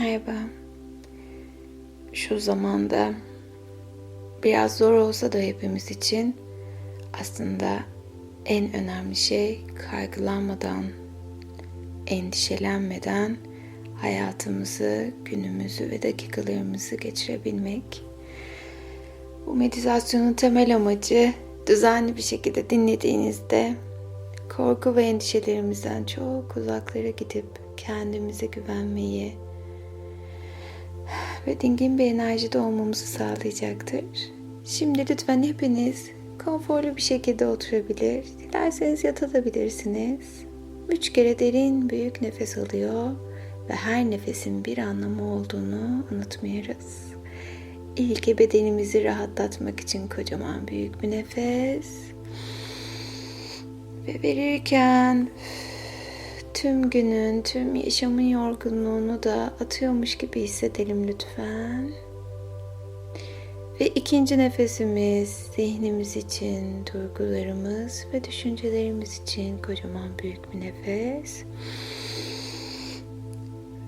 Merhaba. Şu zamanda biraz zor olsa da hepimiz için aslında en önemli şey kaygılanmadan, endişelenmeden hayatımızı, günümüzü ve dakikalarımızı geçirebilmek. Bu meditasyonun temel amacı düzenli bir şekilde dinlediğinizde korku ve endişelerimizden çok uzaklara gidip kendimize güvenmeyi ve dingin bir enerjide olmamızı sağlayacaktır. Şimdi lütfen hepiniz konforlu bir şekilde oturabilir, dilerseniz yatabilirsiniz. Üç kere derin büyük nefes alıyor ve her nefesin bir anlamı olduğunu unutmuyoruz. İlk bedenimizi rahatlatmak için kocaman büyük bir nefes. Ve verirken tüm günün, tüm yaşamın yorgunluğunu da atıyormuş gibi hissedelim lütfen. Ve ikinci nefesimiz zihnimiz için, duygularımız ve düşüncelerimiz için kocaman büyük bir nefes.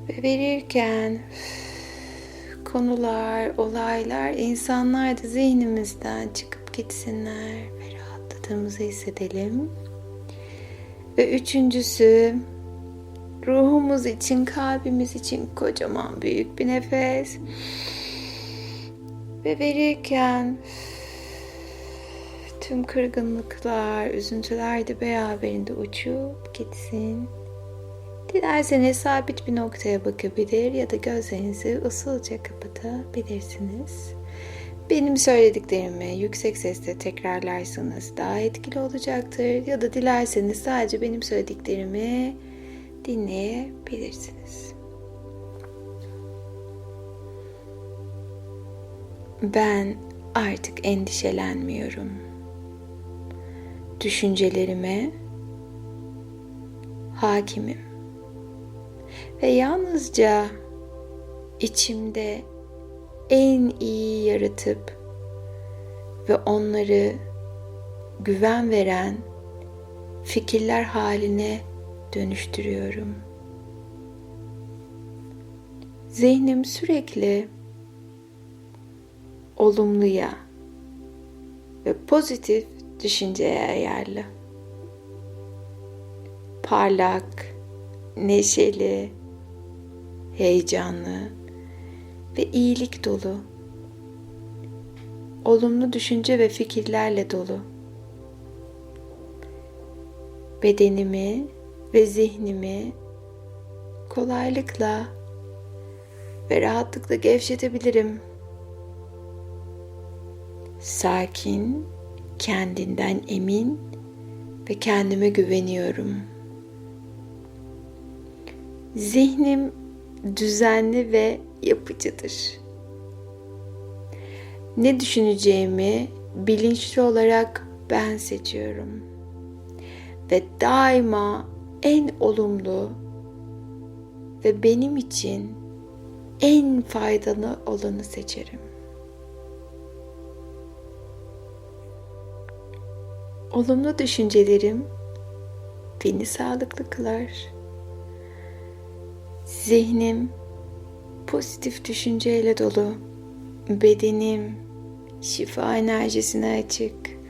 Ve verirken konular, olaylar, insanlar da zihnimizden çıkıp gitsinler ve rahatladığımızı hissedelim. Ve üçüncüsü ruhumuz için, kalbimiz için kocaman büyük bir nefes. Ve verirken tüm kırgınlıklar, üzüntüler de beraberinde uçup gitsin. Dilerseniz sabit bir noktaya bakabilir ya da gözlerinizi usulca kapatabilirsiniz. Benim söylediklerimi yüksek sesle tekrarlarsanız daha etkili olacaktır ya da dilerseniz sadece benim söylediklerimi dinleyebilirsiniz. Ben artık endişelenmiyorum. Düşüncelerime hakimim. Ve yalnızca içimde en iyi yaratıp ve onları güven veren fikirler haline dönüştürüyorum. Zihnim sürekli olumluya ve pozitif düşünceye ayarlı. Parlak, neşeli, heyecanlı ve iyilik dolu. Olumlu düşünce ve fikirlerle dolu. Bedenimi ve zihnimi kolaylıkla ve rahatlıkla gevşetebilirim. Sakin, kendinden emin ve kendime güveniyorum. Zihnim düzenli ve yapıcıdır. Ne düşüneceğimi bilinçli olarak ben seçiyorum. Ve daima en olumlu ve benim için en faydalı olanı seçerim. Olumlu düşüncelerim beni sağlıklı kılar. Zihnim pozitif düşünceyle dolu. Bedenim şifa enerjisine açık.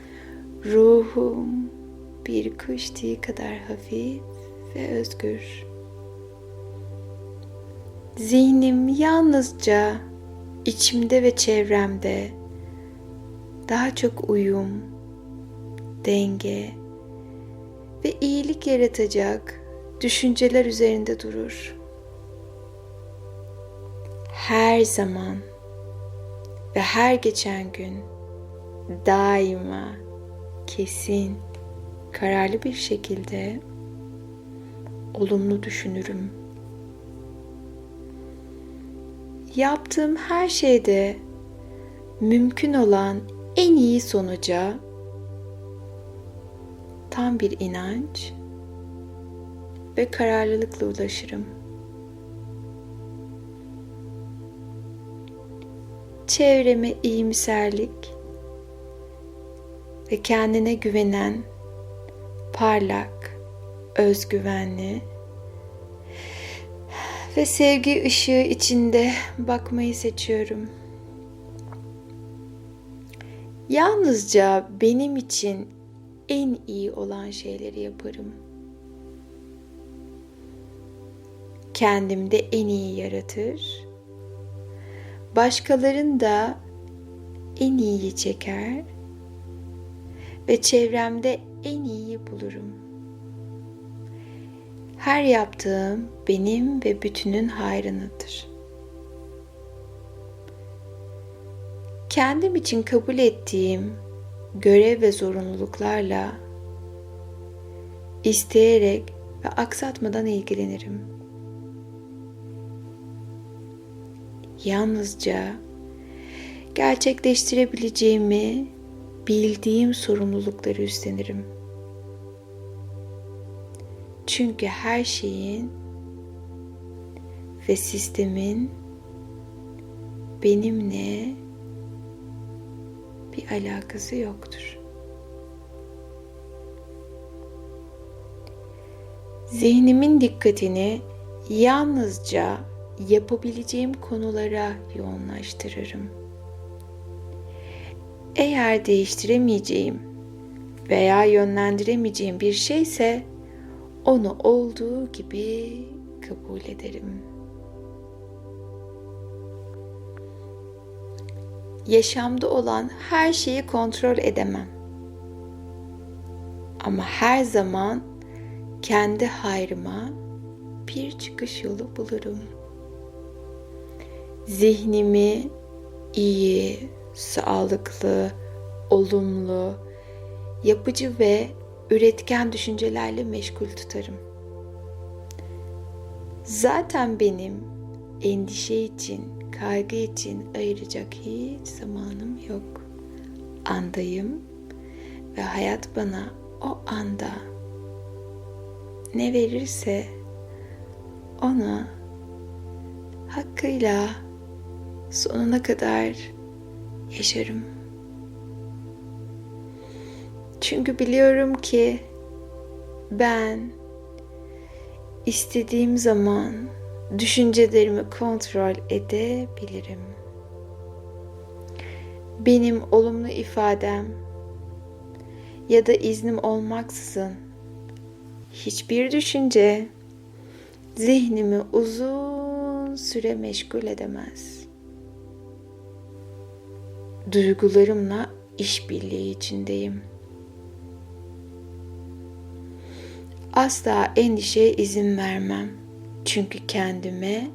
Ruhum bir kuş tüyü kadar hafif ve özgür. Zihnim yalnızca içimde ve çevremde daha çok uyum, denge ve iyilik yaratacak düşünceler üzerinde durur. Her zaman ve her geçen gün daima kesin, kararlı bir şekilde olumlu düşünürüm. Yaptığım her şeyde mümkün olan en iyi sonuca tam bir inanç ve kararlılıkla ulaşırım. Çevreme iyimserlik ve kendine güvenen, parlak, özgüvenli Ve sevgi ışığı içinde bakmayı seçiyorum. Yalnızca benim için en iyi olan şeyleri yaparım. Kendimde en iyi yaratır. Başkalarını da en iyiyi çeker ve çevremde en iyiyi bulurum. Her yaptığım benim ve bütünün hayrınadır. Kendim için kabul ettiğim görev ve zorunluluklarla isteyerek ve aksatmadan ilgilenirim. Yalnızca gerçekleştirebileceğimi bildiğim sorumlulukları üstlenirim. Çünkü her şeyin ve sistemin benimle bir alakası yoktur. Zihnimin dikkatini yalnızca yapabileceğim konulara yoğunlaştırırım. Eğer değiştiremeyeceğim veya yönlendiremeyeceğim bir şeyse onu olduğu gibi kabul ederim. Yaşamda olan her şeyi kontrol edemem. Ama her zaman kendi hayrıma bir çıkış yolu bulurum. Zihnimi iyi, sağlıklı, olumlu, yapıcı ve üretken düşüncelerle meşgul tutarım. Zaten benim endişe için, kaygı için ayıracak hiç zamanım yok. Andayım ve hayat bana o anda ne verirse onu hakkıyla sonuna kadar yaşarım. Çünkü biliyorum ki ben istediğim zaman düşüncelerimi kontrol edebilirim. Benim olumlu ifadem ya da iznim olmaksızın hiçbir düşünce zihnimi uzun süre meşgul edemez. Duygularımla işbirliği içindeyim. Asla endişeye izin vermem. Çünkü kendime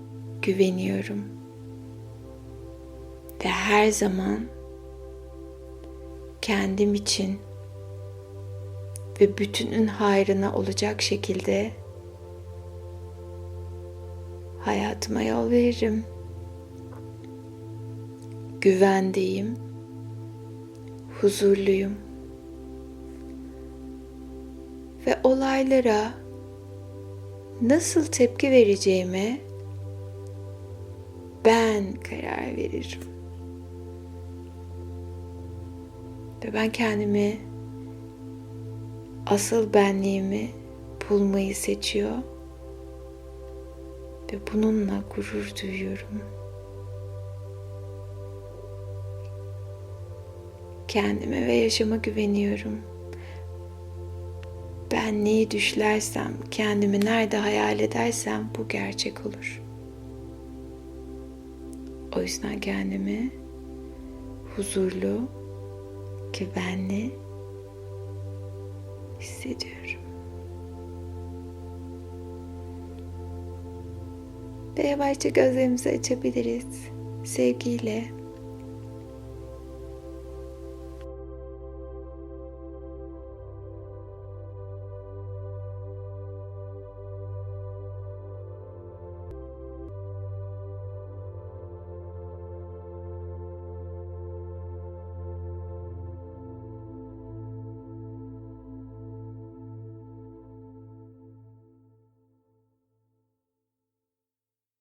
güveniyorum. Ve her zaman kendim için ve bütünün hayrına olacak şekilde hayatıma yol veririm. Güvendeyim, huzurluyum ve olaylara nasıl tepki vereceğime ben karar veririm. Ve ben kendimi asıl benliğimi bulmayı seçiyor ve bununla gurur duyuyorum. Kendime ve yaşama güveniyorum. Ben neyi düşlersem, kendimi nerede hayal edersem bu gerçek olur. O yüzden kendimi huzurlu, güvenli hissediyorum. Ve yavaşça gözlerimizi açabiliriz. Sevgiyle